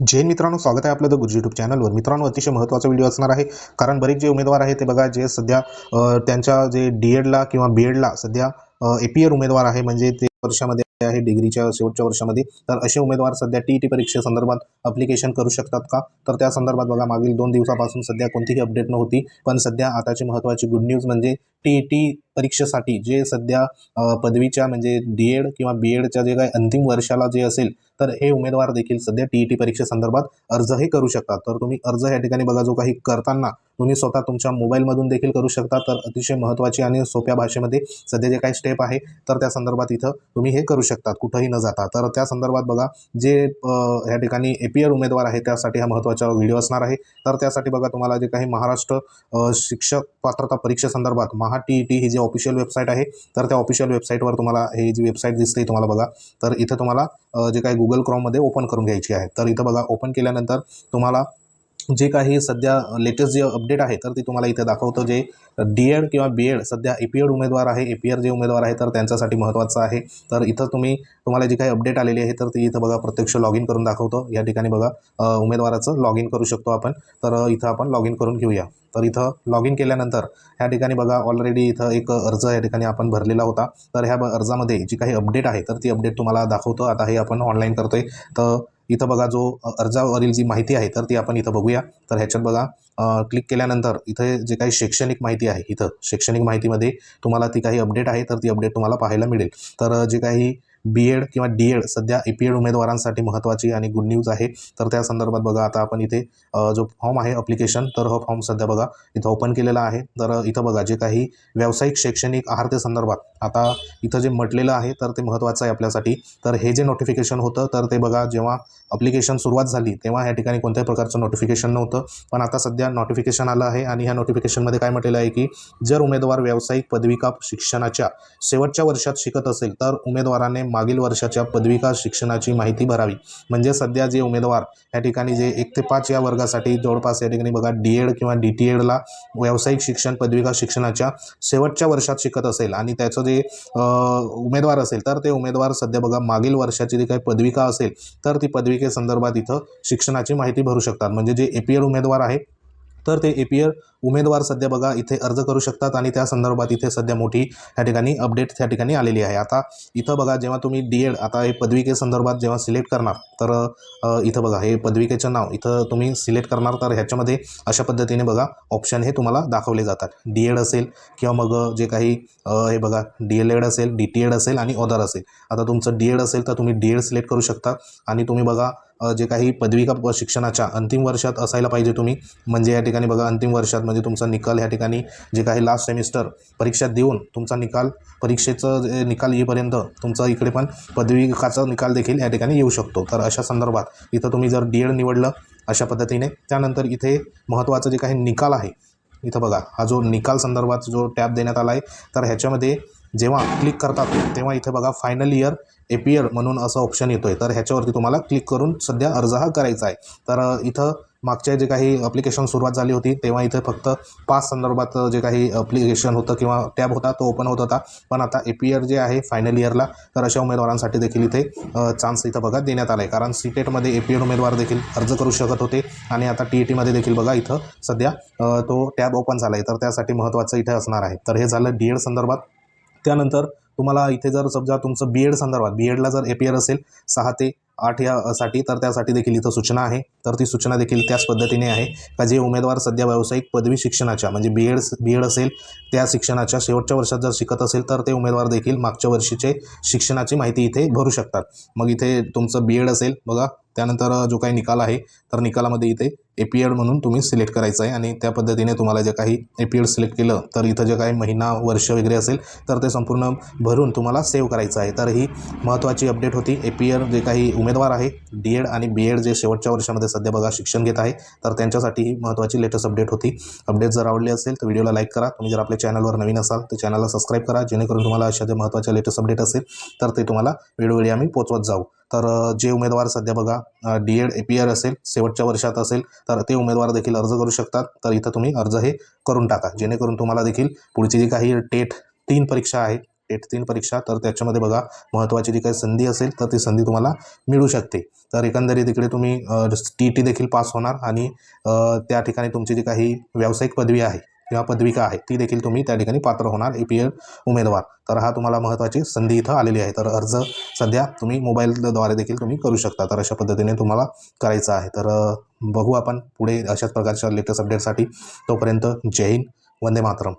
जैन मित्रांनो स्वागत आहे आपलं द गुरुजी यूट्यूब चॅनलवर मित्रांनो अतिशय महत्त्वाचा व्हिडिओ असणार आहे कारण बरेच जे उमेदवार आहे ते बघा जे सध्या त्यांच्या जे डी एडला किंवा बी एडला सध्या ए पी उमेदवार आहे म्हणजे ते वर्षामध्ये आहे डिग्रीच्या शेवटच्या वर्षामध्ये. तर असे उमेदवार सध्या टी ई टी परीक्षेसंदर्भात अप्लिकेशन करू शकतात का? तर त्या संदर्भात बघा मागील दोन दिवसापासून सध्या कोणतीही अपडेट नव्हती. पण सध्या आताची महत्त्वाची गुड न्यूज म्हणजे टी ई टी परीक्षेसाठी जे सध्या पदवीच्या म्हणजे डी एड किंवा बी एडच्या जे काही अंतिम वर्षाला जे असेल तर हे उमेदवार देखील सध्या टी ई टी परीक्षेसंदर्भात अर्जही करू शकतात. तर तुम्ही अर्ज या ठिकाणी बघा जो काही करताना तुम्ही स्वतः तुमच्या मोबाईलमधून देखील करू शकता. तर अतिशय महत्त्वाची आणि सोप्या भाषेमध्ये सध्या जे काही स्टेप आहे तर त्या संदर्भात इथं तुम्ही हे करू शकतात कुठंही न जाता. तर त्या संदर्भात बघा जे ह्या ठिकाणी ए पी एल उमेदवार आहे त्यासाठी हा महत्त्वाचा व्हिडिओ असणार आहे. तर त्यासाठी बघा तुम्हाला जे काही महाराष्ट्र शिक्षक पात्रता परीक्षेसंदर्भात महा टी ई टी ही जी ऑफिशियल वेबसाईट आहे तर त्या ऑफिशियल वेबसाईटवर तुम्हाला हे जी वेबसाईट दिसते तुम्हाला बघा. तर इथं तुम्हाला जे काही गुगल क्रॉममध्ये ओपन करून घ्यायची आहे. तर इथं बघा ओपन केल्यानंतर तुम्हाला जे काही सध्या लेटेस्ट जे अपडेट आहे तर ती तुम्हाला इथे दाखवतं जे डी एड किंवा बी एड सध्या ए पी एड उमेदवार आहे ए पी एड जे उमेदवार आहे तर त्यांच्यासाठी महत्त्वाचं आहे. तर इथं तुम्ही तुम्हाला जी काही अपडेट आलेली आहे तर ती इथं बघा प्रत्यक्ष लॉग इन करून दाखवतं. या ठिकाणी बघा उमेदवाराचं लॉग इन करू शकतो आपण. तर इथं आपण लॉग इन करून घेऊया. तर इथं लॉग इन केल्यानंतर ह्या ठिकाणी बघा ऑलरेडी इथं एक अर्ज या ठिकाणी आपण भरलेला होता. तर ह्या ब- अर्जामध्ये जी काही अपडेट आहे तर ती अपडेट तुम्हाला दाखवतो. आता हे आपण ऑनलाईन करतोय. तर इथं बघा जो अर्जावरील जी माहिती आहे तर ती आपण इथं बघूया. तर ह्याच्यात बघा क्लिक केल्यानंतर इथे जे काही शैक्षणिक माहिती आहे इथं शैक्षणिक माहितीमध्ये तुम्हाला ती काही अपडेट आहे तर ती अपडेट तुम्हाला पाहायला मिळेल. तर जे काही बी एड किंवा डी एड सध्या ई पी एड उमेदवारांसाठी महत्त्वाची आणि गुड न्यूज आहे. तर त्या संदर्भात बघा आता आपण इथे जो फॉर्म आहे अप्लिकेशन तर हा फॉर्म सध्या बघा इथं ओपन केलेला आहे. तर इथं बघा जे काही व्यावसायिक शैक्षणिक आहारते संदर्भात आता इथं जे म्हटलेलं आहे तर ते महत्त्वाचं आहे आपल्यासाठी. तर हे जे नोटिफिकेशन होतं तर ते बघा जेव्हा अप्लिकेशन सुरुवात झाली तेव्हा या ठिकाणी कोणत्याही प्रकारचं नोटिफिकेशन नव्हतं. पण आता सध्या नोटिफिकेशन आलं आहे आणि ह्या नोटिफिकेशनमध्ये काय म्हटलेलं आहे की जर उमेदवार व्यावसायिक पदविका शिक्षणाच्या शेवटच्या वर्षात शिकत असेल तर उमेदवाराने मागील वर्षाच्या पदविका शिक्षणाची माहिती भरावी. म्हणजे सध्या जे उमेदवार या ठिकाणी जे एक ते पाच या वर्गासाठी जवळपास या ठिकाणी बघा डी एड किंवा डी टी एडला व्यावसायिक शिक्षण पदविका शिक्षणाच्या शेवटच्या वर्षात शिकत असेल आणि त्याचं जे उमेदवार असेल तर ते उमेदवार सध्या बघा मागील वर्षाची जी काही पदविका असेल तर ती पदवी पदविकेसंदर्भात इथं शिक्षणाची माहिती भरू शकतात. म्हणजे जे ए पी एड उमेदवार आहे तर ते ए पी एड उमेदवार सध्या बघा इथे अर्ज करू शकतात आणि त्या संदर्भात इथे सध्या मोठी या ठिकाणी अपडेट त्या ठिकाणी आलेली आहे. आता इथं बघा जेव्हा तुम्ही डी एड आता हे पदविके संदर्भात जेव्हा सिलेक्ट करणार तर इथं बघा हे पदविकेचं नाव इथं तुम्ही सिलेक्ट करणार तर ह्याच्यामध्ये अशा पद्धतीने बघा ऑप्शन हे तुम्हाला दाखवले जातात. डी एड असेल किंवा मग जे काही हे बघा डी एल एड असेल डी टी एड असेल आणि ऑदर असेल. आता तुमचं डी एड असेल तर तुम्ही डी एड सिलेक्ट करू शकता आणि तुम्ही बघा जे काही पदविका शिक्षणाच्या अंतिम वर्षात असायला पाहिजे तुम्ही म्हणजे या ठिकाणी बघा अंतिम वर्षात म्हणजे तुमचा निकाल ह्या ठिकाणी जे काही लास्ट सेमिस्टर परीक्षा देऊन तुमचा निकाल परीक्षेचं जे निकाल येईपर्यंत तुमचा इकडे पण पदविकाचा निकाल देखील या ठिकाणी येऊ शकतो. तर अशा संदर्भात इथं तुम्ही जर डी एड निवडलं अशा पद्धतीने त्यानंतर इथे महत्त्वाचं जे काही निकाल आहे इथं बघा हा जो निकाल संदर्भात जो टॅब देण्यात आला आहे तर ह्याच्यामध्ये जेव्हा क्लिक करतात तेव्हा इथे बघा फायनल इयर एपियर म्हणून असं ऑप्शन येतो आहे तर ह्याच्यावरती तुम्हाला क्लिक करून सध्या अर्ज हा करायचा आहे. तर इथं मागच्या जे काही अप्लिकेशन सुरुवात झाली होती तेव्हा इथे फक्त पास संदर्भात जे काही अप्लिकेशन होतं किंवा टॅब होता तो ओपन होत होता. पण आता ए पी एड जे आहे फायनल इयरला तर अशा उमेदवारांसाठी देखील इथे चान्स इथं बघा देण्यात आला आहे कारण सी टेटमध्ये ए पी एड उमेदवार देखील अर्ज करू शकत होते आणि आता टी ई टीमध्ये देखील बघा इथं सध्या तो टॅब ओपन झाला आहे तर त्यासाठी महत्त्वाचं इथे असणार आहे. तर हे झालं डी एड संदर्भात. त्यानंतर तुम्हाला इथे जर समजा तुमचं बी एड संदर्भात बी एडला जर ए पी एड असेल सहा ते आठ या साठी तर त्यासाठी देखील इथं सूचना आहे. तर ती सूचना देखील त्याच पद्धतीने आहे का जे उमेदवार सध्या व्यावसायिक पदवी शिक्षणाच्या म्हणजे बी एड बी एड असेल त्या शिक्षणाच्या शेवटच्या वर्षात जर शिकत असेल तर ते उमेदवार देखील मागच्या वर्षीचे शिक्षणाची माहिती इथे भरू शकतात. मग इथे तुमचं बी एड असेल बघा त्यानंतर जो काही निकाल आहे तर निकालामध्ये इथे ए पी एड म्हणून तुम्ही सिलेक्ट करायचं आहे आणि त्या पद्धतीने तुम्हाला जे काही ए पी एड सिलेक्ट केलं तर इथं जे काही महिना वर्ष वगैरे असेल तर ते संपूर्ण भरून तुम्हाला सेव्ह करायचं आहे. तर ही महत्त्वाची अपडेट होती. ए पी एड जे काही उमेदवार आहे डी एड आणि बी एड जे शेवटच्या वर्षामध्ये सध्या बघा शिक्षण घेत आहे तर त्यांच्यासाठी ही महत्त्वाची लेटेस्ट अपडेट होती. अपडेट जर आवडली असेल तर व्हिडिओला लाईक करा. तुम्ही जर आपल्या चॅनलवर नवीन असाल तर चॅनलला सबस्क्राईब करा जेणेकरून तुम्हाला अशा जे महत्त्वाच्या लेटेस्ट अपडेट असेल तर ते तुम्हाला वेळोवेळी आम्ही पोचवत जाऊ. तर जे उमेदवार सध्या बघा D Ed A P R असेल शेवटच्या वर्षात असेल तर ते उमेदवार देखील अर्ज करू शकतात. तर इथं तुम्ही अर्ज हे करून टाका. जेणेकरून तुम्हाला देखील पुढची जी काही टेट तीन परीक्षा आहे टेट तीन परीक्षा तर त्याच्यामध्ये बघा महत्त्वाची जी काही संधी असेल तर ती संधी तुम्हाला मिळू शकते. तर एकंदरीत इकडे तुम्ही टी टी देखील पास होणार आणि त्या ठिकाणी तुमची जी काही व्यावसायिक पदवी आहे किंवा पदविका आहे ती देखील तुम्ही त्या ठिकाणी पात्र होणार ए पी एल उमेदवार. तर हा तुम्हाला महत्त्वाची संधी इथं आलेली आहे. तर अर्ज सध्या तुम्ही मोबाईलद्वारे देखील तुम्ही करू शकता. तर अशा पद्धतीने तुम्हाला करायचं आहे. तर बघू आपण पुढे अशाच प्रकारच्या लेटेस्ट अपडेटसाठी. तोपर्यंत जय हिंद वंदे मातरम.